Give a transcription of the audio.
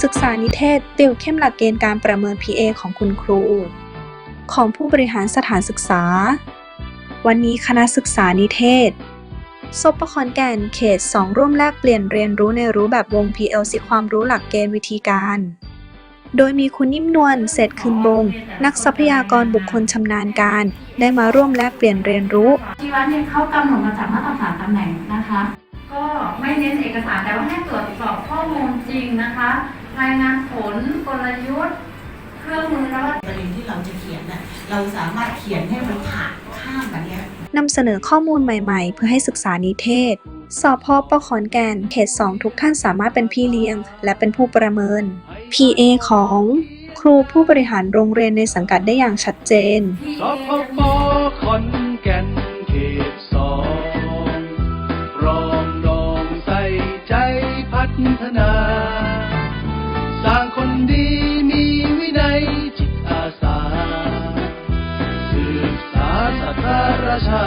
ศึกษานิเทศติวเข้มหลักเกณฑ์การประเมิน PA ของคุณครู ของผู้บริหารสถานศึกษา วันนี้คณะศึกษานิเทศซบปขอนแก่นเขต 2 ร่วมแลกเปลี่ยนเรียนรู้ในรู้แบบวง PLC ความรู้หลักเกณฑ์วิธีการ โดยมีคุณนิ่มนวลเศรษคืนบง นักทรัพยากรบุคคลชำนาญการ ได้มาร่วมแลกเปลี่ยนเรียนรู้ชีวะเนี่ยเข้ากำหนดมาจากมาตรฐานตำแหน่งนะคะ ก็ไม่เน้นเอกสารแต่ว่าให้ตรวจสอบข้อมูลจริงนะคะ รายงานผลกลยุทธ์ เครื่องมือและวัตถุประเด็นที่เราจะเขียนน่ะเราสามารถเขียนให้มันผ่านข้ามแบบเนี้ยนำเสนอข้อมูลใหม่ ๆ เพื่อให้ศึกษานิเทศ สอบพอปขอนแก่นเขต2ทุกท่านสามารถเป็นพี่เลี้ยง และเป็นผู้ประเมิน PA ของครูผู้บริหารโรงเรียนในสังกัดได้อย่างชัดเจนที่สพปขอนแก่นเขตสองรองรองใส่ใจพัฒนา สา